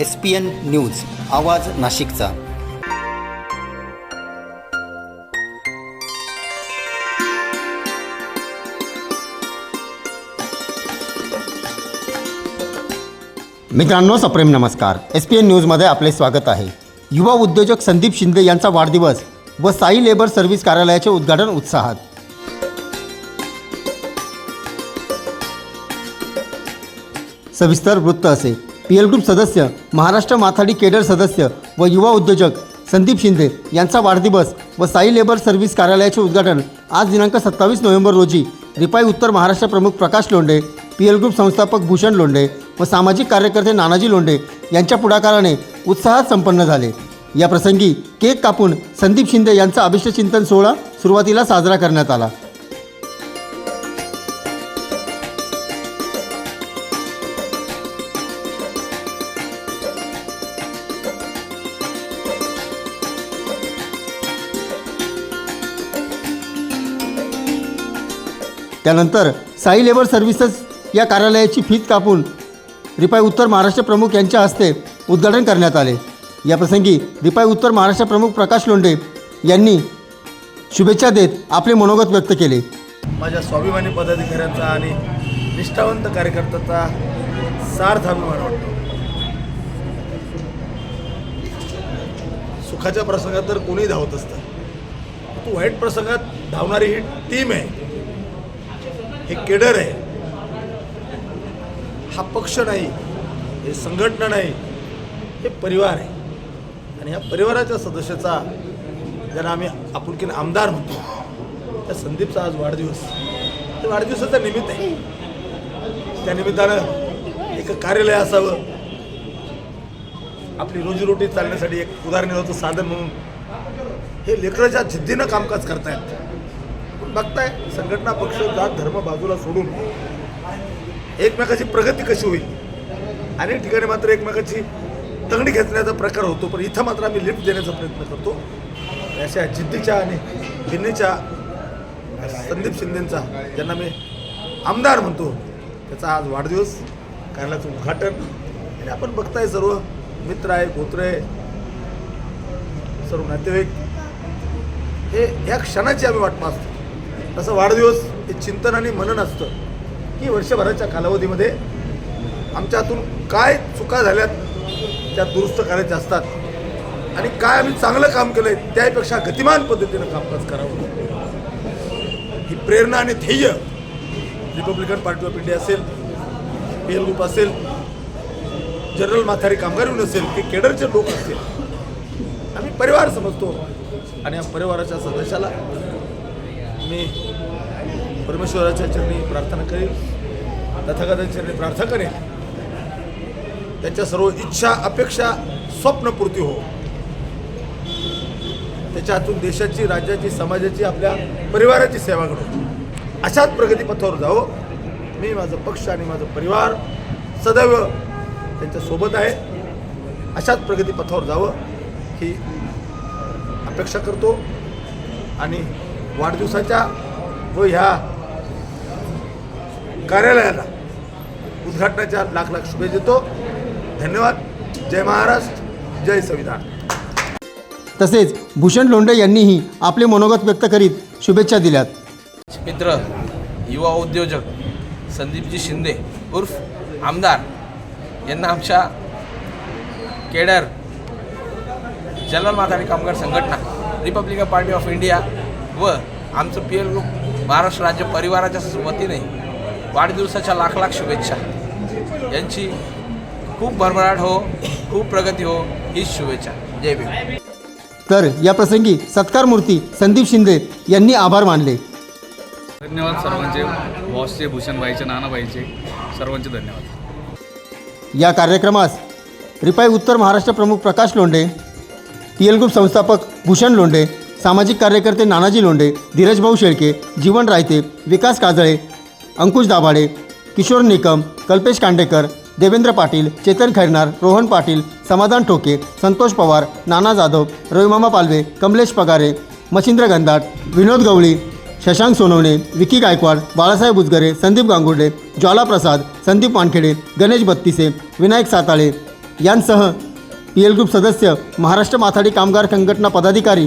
S P N news आवाज नाशिकचा. मित्रांनो सप्रेम नमस्कार. एस पी एन न्यूजमध्ये आपले स्वागत आहे. युवा उद्योजक संदीप शिंदे यांचा वाढदिवस व साई लेबर सर्व्हिस कार्यालयाचे उद्घाटन उत्साहात. सविस्तर वृत्त असे. पी एल ग्रुप सदस्य महाराष्ट्र माथाडी केडर सदस्य व युवा उद्योजक संदीप शिंदे यांचा वाढदिवस व साई लेबर सर्व्हिस कार्यालयाचे उद्घाटन आज दिनांक सत्तावीस नोव्हेंबर रोजी रिपाई उत्तर महाराष्ट्र प्रमुख Prakash Londhe P L group संस्थापक भूषण लोंढे व सामाजिक कार्यकर्ते नानाजी लोंढे यांच्या पुढाकाराने उत्साहात संपन्न झाले. या प्रसंगी केक कापून संदीप शिंदे यांचा अभिष्टचिंतन सोहळा सुरुवातीला साजरा करण्यात आला. त्यानंतर साई लेबर सर्व्हिसेस या कार्यालयाची फीत कापून रिपाई उत्तर महाराष्ट्र प्रमुख यांच्या हस्ते उद्घाटन करण्यात आले. या प्रसंगी रिपाई उत्तर महाराष्ट्र प्रमुख प्रकाश लोंढे यांनी शुभेच्छा देत आपले मनोगत व्यक्त केले. माझ्या स्वाभिमानी पदाधिकाऱ्यांचा आणि निष्ठावंत कार्यकर्त्याचा सार्थ अभिमान वाटतो. सुखाच्या प्रसंगात तर कोणी धावत असतं. तू वाईट प्रसंगात धावणारी ही टीम आहे. हे केडर आहे. हा पक्ष नाही हे संघटना नाही हे परिवार आहे. आणि ह्या परिवाराच्या सदस्याचा ज्यांना आम्ही आपुलकीने आमदार म्हणतो त्या संदीपचा आज वाढदिवस. ते वाढदिवसाचं निमित्त आहे. त्या निमित्तानं एक कार्यालय असावं. आपली रोजीरोटी चालण्यासाठी एक उदाहरण साधन म्हणून. हे लेकराच्या जिद्दीनं कामकाज करतायत. बघताय संघटना पक्ष जात धर्म बाजूला सोडून एकमेकाची प्रगती कशी होईल? अनेक ठिकाणी मात्र एकमेकाची तंगडी घेतण्याचा प्रकार होतो पण इथं मात्र आम्ही लिफ्ट देण्याचा प्रयत्न करतो. अशा जिद्दीच्या आणि भिन्नीच्या संदीप शिंदेंचा ज्यांना मी आमदार म्हणतो त्याचा आज वाढदिवस कार्यालयाचं उद्घाटन. आणि आपण बघताय सर्व मित्र आहे गोत्र आहे सर्व नातेवाईक. हे ह्या क्षणाची आम्ही वाट पाहतो. तसं वाढदिवस हे चिंतन आणि मनन असतं की वर्षभराच्या कालावधीमध्ये आमच्या हातून काय चुका झाल्यात त्या दुरुस्त करायच्या असतात. आणि काय आम्ही चांगलं काम केलंय त्यापेक्षा गतिमान पद्धतीनं कामकाज करावं. ही प्रेरणा आणि ध्येय रिपब्लिकन पार्टी ऑफ इंडिया असेल पी एल ग्रुप असेल जनरल माथारी कामगार युनियन असेल की केडरचे लोक असतील आम्ही परिवार समजतो. आणि या परिवाराच्या सदस्याला मी परमेश्वराच्या चरणी प्रार्थना करेन तथागताच्या चरणी प्रार्थना करेन त्याच्या सर्व इच्छा अपेक्षा स्वप्नपूर्ती हो. त्याच्या हातून देशाची राज्याची समाजाची आपल्या परिवाराची सेवा घडो अशाच प्रगतीपथावर जावं मी माझं पक्ष आणि माझं परिवार सदैव त्यांच्यासोबत आहे. अशाच प्रगतीपथावर जावं ही अपेक्षा करतो. आणि वाढदिवसाच्या व ह्या कार्यालयाला उद्घाटनाच्या लाख लाख शुभेच्छा देतो. धन्यवाद. जय महाराष्ट्र. जय संविधान. तसेच भूषण लोंढे यांनीही आपले मनोगत व्यक्त करीत शुभेच्छा दिल्यात. मित्र युवा उद्योजक संदीपजी शिंदे उर्फ आमदार यांना आमच्या केडर जनरल माथाडी कामगार संघटना रिपब्लिकन पार्टी ऑफ इंडिया व आमचं पी एल ग्रुप महाराष्ट्र राज्य परिवाराच्या वतीने वाढदिवसाच्या लाख लाख शुभेच्छा. यांची खूप भरभराट हो खूप प्रगती हो हीच शुभेच्छा. जय भीम. तर या प्रसंगी सत्कार मूर्ती संदीप शिंदे यांनी आभार मानले. धन्यवाद सर्वांचे. बॉसचे भूषणबाईचे नानाबाईचे सर्वांचे धन्यवाद. या कार्यक्रमास रिपाई उत्तर महाराष्ट्र प्रमुख Prakash Londhe P L group संस्थापक भूषण लोंढे सामाजिक कार्यकर्ते नानाजी लोंढे धीरजभाऊ शेळके जीवन रायते विकास काजळे अंकुश दाभाडे किशोर निकम कल्पेश कांडेकर देवेंद्र पाटील चेतन खैरनार रोहन पाटील समाधान ठोके संतोष पवार नाना जाधव रविमामा पालवे कमलेश पगारे मच्छिंद्र गंधाट विनोद गवळी शशांक सोनवणे विकी गायकवाड बाळासाहेब बुजगरे संदीप गांगुर्डे ज्वाला प्रसाद संदीप वानखेडे गणेश बत्तीसे विनायक साताळे यांसह पी एल ग्रुप सदस्य महाराष्ट्र माथाडी कामगार संघटना पदाधिकारी